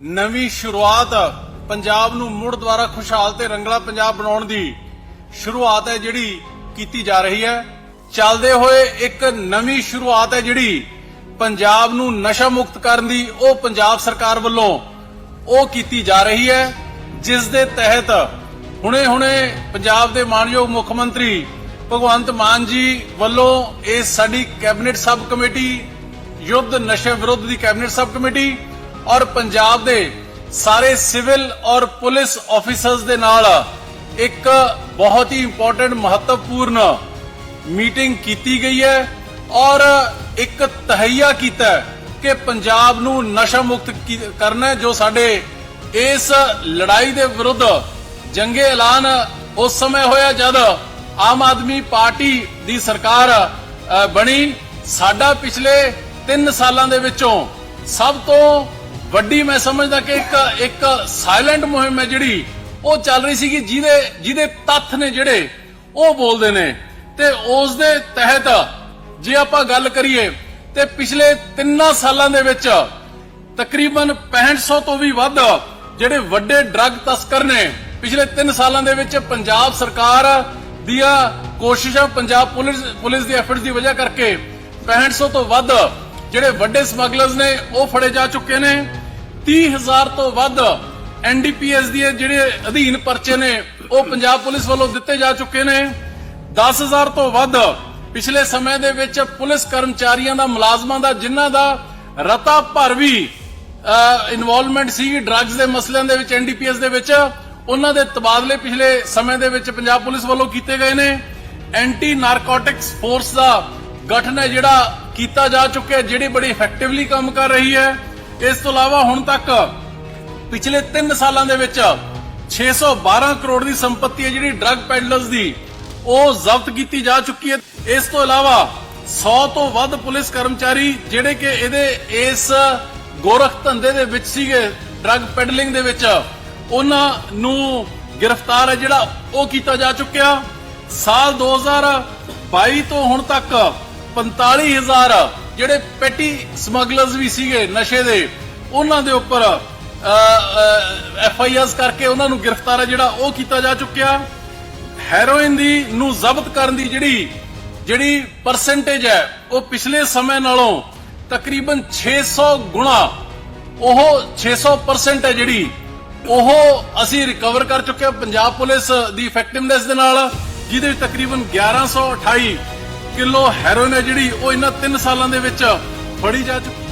ਨਵੀਂ ਸ਼ੁਰੂਆਤ ਪੰਜਾਬ ਨੂੰ ਮੁੜ ਦੁਆਰਾ ਖੁਸ਼ਹਾਲ ਤੇ ਰੰਗਲਾ ਪੰਜਾਬ ਬਣਾਉਣ ਦੀ ਸ਼ੁਰੂਆਤ ਹੈ ਜਿਹੜੀ ਕੀਤੀ ਜਾ ਰਹੀ ਹੈ। ਚੱਲਦੇ ਹੋਏ ਇੱਕ ਨਵੀਂ ਸ਼ੁਰੂਆਤ ਹੈ ਜਿਹੜੀ ਪੰਜਾਬ ਨੂੰ ਨਸ਼ਾ ਮੁਕਤ ਕਰਨ ਦੀ ਉਹ ਪੰਜਾਬ ਸਰਕਾਰ ਵੱਲੋਂ ਉਹ ਕੀਤੀ ਜਾ ਰਹੀ ਹੈ, ਜਿਸ ਦੇ ਤਹਿਤ ਹੁਣੇ-ਹੁਣੇ ਪੰਜਾਬ ਦੇ ਮਾਨਯੋਗ ਮੁੱਖ ਮੰਤਰੀ ਭਗਵੰਤ ਮਾਨ ਜੀ ਵੱਲੋਂ ਇਹ ਸਾਡੀ ਕੈਬਨਿਟ ਸਬ ਕਮੇਟੀ, ਯੁੱਧ ਨਸ਼ੇ ਵਿਰੁੱਧ ਦੀ ਕੈਬਨਿਟ ਸਬ ਕਮੇਟੀ ਔਰ ਪੰਜਾਬ ਦੇ ਸਾਰੇ ਸਿਵਲ ਔਰ ਪੁਲਿਸ ਆਫੀਸਰਸ ਦੇ ਨਾਲ ਇੱਕ ਬਹੁਤ ਹੀ ਇੰਪੋਰਟੈਂਟ ਮਹੱਤਵਪੂਰਨ ਮੀਟਿੰਗ ਕੀਤੀ ਗਈ ਹੈ ਔਰ ਇੱਕ ਤਹਈਆ ਕੀਤਾ ਕਿ ਪੰਜਾਬ ਨੂੰ ਨਸ਼ਾ ਮੁਕਤ ਕਰਨਾ ਜੋ ਸਾਡੇ ਇਸ ਲੜਾਈ ਦੇ ਵਿਰੁੱਧ ਜੰਗੇ ਐਲਾਨ ਉਸ ਸਮੇਂ ਹੋਇਆ ਜਦ ਆਮ ਆਦਮੀ ਪਾਰਟੀ ਦੀ ਸਰਕਾਰ ਬਣੀ। ਸਾਡਾ ਪਿਛਲੇ 3 ਸਾਲਾਂ ਦੇ ਵਿੱਚੋਂ ਸਭ ਤੋਂ ਵੱਡੀ ਮੈਂ ਸਮਝਦਾ ਕਿ ਇੱਕ ਇੱਕ ਸਾਇਲੈਂਟ ਮੁਹਿੰਮ ਹੈ ਜਿਹੜੀ ਉਹ ਚੱਲ ਰਹੀ ਸੀਗੀ, ਜਿਹਦੇ ਜਿਹਦੇ ਤੱਥ ਨੇ ਜਿਹੜੇ ਉਹ ਬੋਲਦੇ ਨੇ। ਤੇ ਉਸ ਦੇ ਤਹਿਤ ਜੇ ਆਪਾਂ ਗੱਲ ਕਰੀਏ, ਤੇ ਪਿਛਲੇ 3 ਸਾਲਾਂ ਦੇ ਵਿੱਚ ਤਕਰੀਬਨ 6500 ਤੋਂ ਵੀ ਵੱਧ ਜਿਹੜੇ ਵੱਡੇ ਡਰੱਗ ਤਸਕਰ ਨੇ, ਪਿਛਲੇ 3 ਸਾਲਾਂ ਦੇ ਵਿੱਚ ਪੰਜਾਬ ਸਰਕਾਰ ਦੀਆਂ ਕੋਸ਼ਿਸ਼ਾਂ, ਪੰਜਾਬ ਪੁਲਿਸ ਪੁਲਿਸ ਦੀ ਐਫਰਟਸ ਦੀ ਵਜ੍ਹਾ ਕਰਕੇ 6500 ਤੋਂ ਵੱਧ ਜਿਹੜੇ ਵੱਡੇ ਸਮਗਲਰਸ ਨੇ, ਉਹ ਫੜੇ ਜਾ ਚੁੱਕੇ ਨੇ। 30000 ਤੋਂ ਵੱਧ ਐਨਡੀਪੀਐਸ ਦੇ ਜਿਹੜੇ ਅਧੀਨ ਪਰਚੇ ਨੇ, ਉਹ ਪੰਜਾਬ ਪੁਲਿਸ ਵੱਲੋਂ ਦਿੱਤੇ ਜਾ ਚੁੱਕੇ ਨੇ। 10000 ਤੋਂ ਵੱਧ ਪਿਛਲੇ ਸਮੇਂ ਦੇ ਵਿੱਚ ਪੁਲਿਸ ਕਰਮਚਾਰੀਆਂ ਦਾ, ਮੁਲਾਜ਼ਮਾਂ ਦਾ, ਜਿਨ੍ਹਾਂ ਦਾ ਰਤਾ ਭਰ ਵੀ ਇਨਵੋਲਵਮੈਂਟ ਸੀ ਡਰੱਗਸ ਦੇ ਮਸਲਿਆਂ ਦੇ ਵਿੱਚ ਐਨਡੀਪੀਐਸ ਦੇ ਵਿੱਚ, ਉਹਨਾਂ ਦੇ ਤਬਾਦਲੇ ਪਿਛਲੇ ਸਮੇਂ ਦੇ ਵਿੱਚ ਪੰਜਾਬ ਪੁਲਿਸ ਵੱਲੋਂ ਕੀਤੇ ਗਏ ਨੇ। ਐਂਟੀ ਨਾਰਕੋਟਿਕਸ ਫੋਰਸ ਦਾ ਗਠਨ ਹੈ ਜਿਹੜਾ ਕੀਤਾ ਜਾ ਚੁੱਕਿਆ, ਜਿਹੜੀ ਬੜੀ ਇਫੈਕਟਿਵਲੀ ਕੰਮ ਕਰ ਰਹੀ ਹੈ। ਇਸ ਤੋਂ ਇਲਾਵਾ ਹੁਣ ਤੱਕ ਪਿਛਲੇ 3 ਸਾਲਾਂ ਦੇ ਵਿੱਚ 612 ਕਰੋੜ ਦੀ ਸੰਪਤੀ ਹੈ ਜਿਹੜੀ ਡਰੱਗ ਪੈਡਲਰਸ ਦੀ, ਉਹ ਜ਼ਬਤ ਕੀਤੀ ਜਾ ਚੁੱਕੀ ਹੈ। ਇਸ ਤੋਂ ਇਲਾਵਾ 100 ਤੋਂ ਵੱਧ ਪੁਲਿਸ ਕਰਮਚਾਰੀ ਜਿਹੜੇ ਕਿ ਇਹਦੇ ਇਸ ਗੋਰਖ ਧੰਦੇ ਦੇ ਵਿੱਚ ਸੀਗੇ, ਡਰੱਗ ਪੈਡਲਿੰਗ ਦੇ ਵਿੱਚ, ਉਹਨਾਂ ਨੂੰ ਗ੍ਰਿਫਤਾਰ ਹੈ ਜਿਹੜਾ ਉਹ ਕੀਤਾ ਜਾ ਚੁੱਕਿਆ। ਸਾਲ 2022 ਤੋਂ ਹੁਣ ਤੱਕ 45000 ਜਿਹੜੇ ਪੈਟੀ ਸਮਗਲਰਸ ਵੀ ਸੀਗੇ ਨਸ਼ੇ ਦੇ, ਉਹਨਾਂ ਦੇ ਉੱਪਰ ਐਫ ਆਈ ਆਰਸ ਕਰਕੇ ਉਹਨਾਂ ਨੂੰ ਗ੍ਰਿਫਤਾਰ ਹੈ ਜਿਹੜਾ ਉਹ ਕੀਤਾ ਜਾ ਚੁੱਕਿਆ। ਹੈਰੋਇਨ ਦੀ ਨੂੰ ਜ਼ਬਤ ਕਰਨ ਦੀ ਜਿਹੜੀ ਜਿਹੜੀ ਪਰਸੈਂਟੇਜ ਹੈ, ਉਹ ਪਿਛਲੇ ਸਮੇਂ ਨਾਲੋਂ ਤਕਰੀਬਨ 600 ਗੁਣਾ, ਉਹ 600% ਹੈ ਜਿਹੜੀ, ਉਹ ਅਸੀਂ ਰਿਕਵਰ ਕਰ ਚੁੱਕੇ ਹਾਂ ਪੰਜਾਬ ਪੁਲਿਸ ਦੀ ਇਫੈਕਟਿਵਨੈਸ ਦੇ ਨਾਲ, ਜਿਹਦੇ ਵਿੱਚ ਤਕਰੀਬਨ 1128 ਕਿਲੋ ਹੈਰੋਇਨ ਹੈ ਜਿਹੜੀ ਉਹ ਇਹਨਾਂ 3 ਸਾਲਾਂ ਦੇ ਵਿੱਚ ਫੜੀ ਜਾ ਚੁੱਕੀ